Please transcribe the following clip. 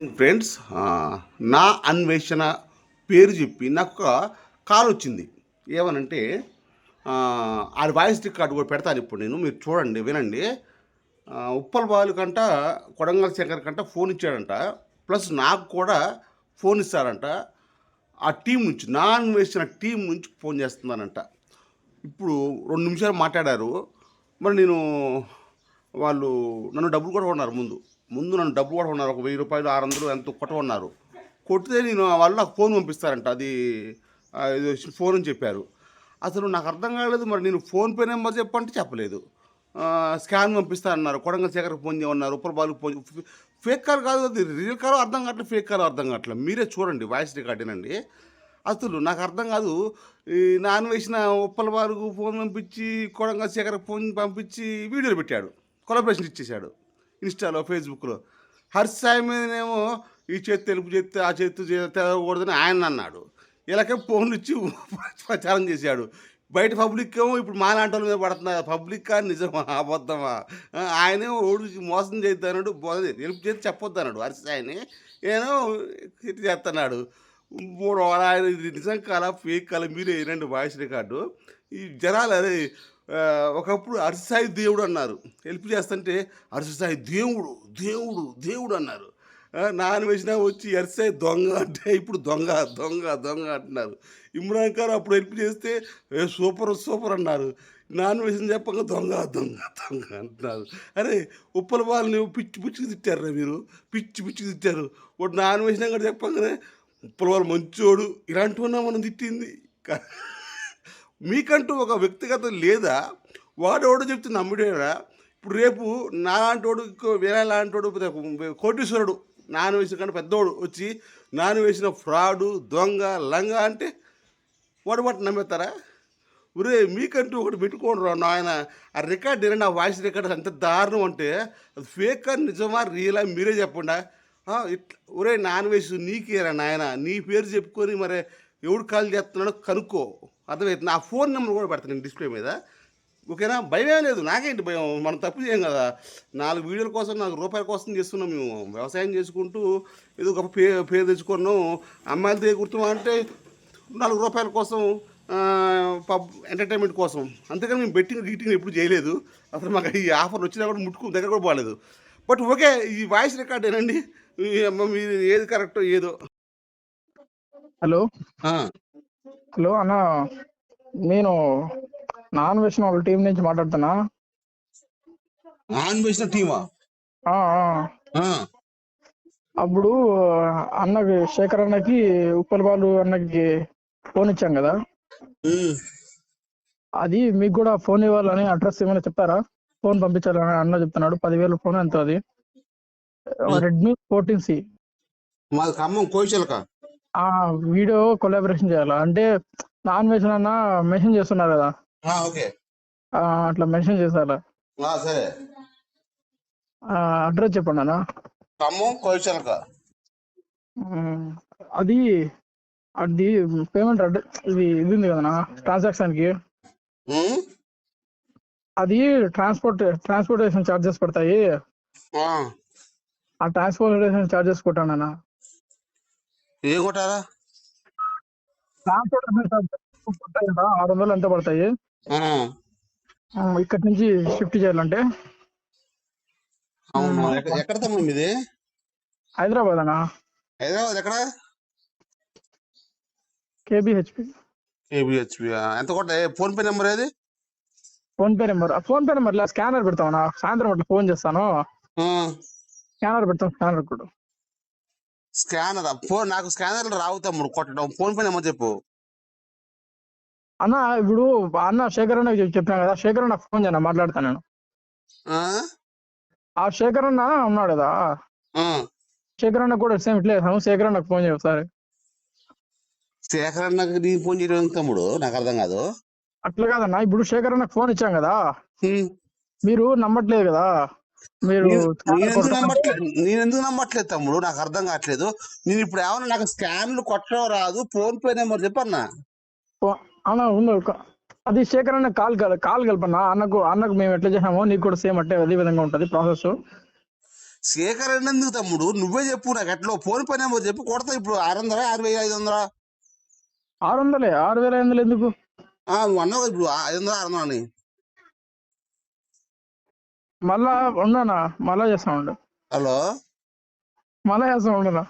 Friends నా అన్వేషణ పేరు చెప్పి నాకు ఒక కాల్ వచ్చింది. ఏమనంటే ఆ, వాయిస్ రికార్డు కూడా పెడతాను ఇప్పుడు నేను మీరు చూడండి వినండి. ఉప్పల్ బాలు కంట కొడంగల్ శంకర్ కంట ఫోన్ ఇచ్చాడంట. ప్లస్ నాకు కూడా ఫోన్ ఇస్తారంట. ఆ టీం నుంచి నా అన్వేషణ టీం నుంచి ఫోన్ చేస్తున్నానంట ఇప్పుడు రెండు నిమిషాలు మాట్లాడారు. మరి నేను వాళ్ళు నన్ను డబ్బులు కూడా కొన్నారు ముందు. ముందు నన్ను డబ్బు కూడా ఉన్నారు. ఒక వెయ్యి రూపాయలు ఆరు వందలు ఎంత కొట్ట ఉన్నారు. కొట్టితే నేను వాళ్ళు నాకు ఫోన్ పంపిస్తారంట. అది ఫోన్ అని చెప్పారు. అసలు నాకు అర్థం కాలేదు మరి నేను ఫోన్పే నెంబర్ చెప్పంటే చెప్పలేదు. స్కాన్ పంపిస్తా అన్నారు. కొడంగల్ శేఖర్కి ఫోన్ చేయమన్నారు. ఉప్పల ఫోన్ ఫేక్ కాల్ కాదు అది. రియల్ కాల్ అర్థం కావట్లేదు ఫేక్ కాల్ అర్థం కావట్లేదు మీరే చూడండి వాయిస్ రికార్డేనండి అసలు నాకు అర్థం కాదు. ఈ నాన్ వేసిన ఉప్పల వారికి ఫోన్ పంపించి కొడంగల్ శేఖర్ ఫోన్ పంపించి వీడియోలు పెట్టాడు. కొలాబరేషన్ ఇచ్చేశాడు. ఇన్స్టాలో ఫేస్బుక్లో. హర్ష సాయి మీదనేమో ఈ చేతి తెలుపు చేతి ఆ చేతి తెలవకూడదని ఆయన అన్నాడు. ఇలాగే ఫోన్లు ఇచ్చి ప్రచారం చేశాడు. బయట పబ్లిక్ ఏమో ఇప్పుడు మాలాంటి వాళ్ళ మీద పడుతున్నారు. పబ్లిక్ నిజమా అబద్ధమా? ఆయనే ఆయనేమో ఓడు మోసం చేద్దానడు తెలుపు చేతి చెప్పొద్దన్నాడు హర్ష సాయిని. ఏమో చేస్తున్నాడు మూడు ఆయన ఇది నిజం కాలా ఫేక్ కాలా మీరే రెండు వాయిస్ రికార్డు ఈ జనాలు అరే ఒకప్పుడు అరిసాయి దేవుడు అన్నారు. హెల్ప్ చేస్తుంటే అరిసాయి దేవుడు దేవుడు దేవుడు అన్నారు. నాన్న వేసిన వచ్చి అరిసాయి దొంగ అంటే ఇప్పుడు దొంగ దొంగ దొంగ అంటున్నారు. ఇమ్రాన్ ఖాన్ అప్పుడు హెల్ప్ చేస్తే సూపర్ సూపర్ అన్నారు. నాన్ వేసిన చెప్పక దొంగ దొంగ దొంగ అంటున్నారు. అరే ఉప్పల వాళ్ళని పిచ్చి పిచ్చికి తిట్టారు మీరు? పిచ్చి పిచ్చికి తిట్టారు. ఒకటి నాన్ వేసినా కూడా చెప్పగానే ఉప్పల వాళ్ళు మంచోడు ఇలాంటివన్నా మనం తిట్టింది? మీకంటూ ఒక వ్యక్తిగత లేదా? వాడెవడో చెప్తే నమ్ముడేరా? ఇప్పుడు రేపు నాలాంటి వాడు వేరే లాంటి వాడు కోటీశ్వరుడు నాన్న వేసిన కంటే పెద్దోడు వచ్చి నాన్న వేసిన ఫ్రాడు దొంగ లంగ అంటే వాడు మాట నమ్మేస్తారా? ఒరే మీకంటూ ఒకటి పెట్టుకోండి రా నాయన. ఆ రికార్డ్ ఏనండి ఆ వాయిస్ రికార్డ్ ఎంత దారుణం అంటే అది ఫేక్ అని నిజమా రియలా? మీరే చెప్పండి. ఇట్లా ఒరే నాన్ వెజ్ నీకేరా నాయన నీ పేరు చెప్పుకొని మరి ఎవడు కాల్ చేస్తున్నాడో కనుక్కో. అర్థమైతే నా ఫోన్ నెంబర్ కూడా పెడతాను నేను డిస్ప్లే మీద. ఓకేనా? భయమే లేదు. నాకేంటి భయం? మనం తప్పు చేయం కదా. నాలుగు వీడియోల కోసం నాలుగు రూపాయల కోసం చేస్తున్నాం మేము. వ్యవసాయం చేసుకుంటూ ఏదో గొప్ప పే పేరు తెచ్చుకున్నాం. అమ్మాయిలు తెగుర్తాం అంటే నాలుగు రూపాయల కోసం పబ్ ఎంటర్టైన్మెంట్ కోసం. అంతేకాని మేము బెట్టింగ్ గీటింగ్ ఎప్పుడు చేయలేదు. అసలు మాకు ఈ ఆఫర్ వచ్చినా కూడా ముట్టుకు. దగ్గర కూడా పోలేదు. బట్ ఓకే ఈ వాయిస్ రికార్డేనండి అమ్మ మీరు ఏది కరెక్టో ఏదో. హలో. హలో అన్న నేను నాన్ వెజ్ వాళ్ళ టీం నుంచి మాట్లాడుతున్నా. ఆన్ వేసిన టీమా. అప్పుడు అన్నకి శేఖర్ అన్నకి ఉప్పల్ బాలు అన్నకి ఫోన్ ఇచ్చాం కదా. అది మీకు కూడా ఫోన్ ఇవ్వాలని అడ్రస్ ఏమైనా చెప్తారా ఫోన్ పంపించాలని అన్న చెప్తున్నాడు. పదివేల ఫోన్ ఎంత అది. Redmi fourteen C. మాది ఖమ్మం కోయిచలక. ఆ వీడియో కొలాబరేషన్ చేయాలా? అంటే నాన్ వెజ్ అన్న మెన్షన్ చేస్తున్నారు కదా? ఓకే. అట్లా మెన్షన్ చేసారా సరే. అడ్రస్ చెప్పండి అన్న. ఖమ్మం కోయిచలక. అది అది పేమెంట్ అడ్డ ఇది ఇది ఉంది కదనా ట్రాన్సాక్షన్కి అది ట్రాన్స్పోర్ట్ ట్రాన్స్పోర్టేషన్ చార్జెస్ పడతాయి. ఆ ట్రాన్స్పోర్టేషన్ చార్జెస్ కొట్టాను అన్న. ఏ కొట్టారా ట్రాన్స్పోర్టేషన్ చార్జెస్ ఆరు వందలు ఎంత పడతాయి. ఇక్కడి నుంచి షిఫ్ట్ చేయాలంటే. అవును ఎక్కడ తమ్ముడు మీది? హైదరాబాద్ అన్న. హైదరాబాద్ ఎక్కడ? కేబిహెచ్పి కేబిహెచ్పి ఎంత కొట్ట ఫోన్ పే నెంబర్ ఏది? PhonePe number. PhonePe number scanner పెడతామన్నా సాయంత్రం అట్లా ఫోన్ చేస్తాను. స్కానర్ పెడతాం స్కానర్ కూడా స్కానర్ ఫోన్ నాకు స్కానర్ రావు తమ్ముడు కొట్టడం. ఫోన్ పే నెంబర్ చెప్పు. అన్న ఇప్పుడు అన్న శేఖర్ అన్న చెప్పినా కదా శేఖర్ అన్న ఫోన్ చేయనా మాట్లాడతాను నేను. ఆ? శేఖర్ అన్న ఉన్నాడు కదా. శేఖర్ అన్న కూడా సేమ్ ఇట్లే శేఖర్ అన్నకు ఫోన్ చేయ ఒకసారి. శేఖర్ అన్నకి నీ ఫోన్ చేయడం తమ్ముడు? నాకు అర్థం కాదు. అట్లా కాదన్న ఇప్పుడు శేఖర్ అన్నకు ఫోన్ ఇచ్చాం కదా. మీరు నమ్మట్లేదు కదా. మీరు నేను- నేను ఎందుకు నమ్మట్లేదు తమ్ముడు? నాకు అర్థం కావట్లేదు. నేను ఇప్పుడు ఏమన్నా నాకు స్కాన్లు కొట్టడం రాదు ఫోన్ పే నెంబర్ చెప్పన్నా? అన్న ఉంది అది శేఖర్ అన్న కాల్ కల- కాల్ కలపన్నా. అన్నకు అన్నకు మేము ఎట్లా చేసామో నీకు కూడా సేమ్ అట్టే అదే విధంగా ఉంటది ప్రాసెస్ శేఖర్ అని ఎందుకు తమ్ముడు? నువ్వే చెప్పు నాకు ఎట్లా ఫోన్ పని నెంబర్ చెప్పి కొడతా ఇప్పుడు. ఆరు వందలా ఆరు వేల ఐదు వందలా? ఆరు వందలే ఆరు వేల ఐదు వందలు ఎందుకు? అన్నావు ఇప్పుడు ఐదు వందలు ఆరు వందలు అని. మళ్ళా ఉండనా? మళ్ళా చేస్తా ఉండు. హలో? మళ్ళా చేస్తా ఉండనా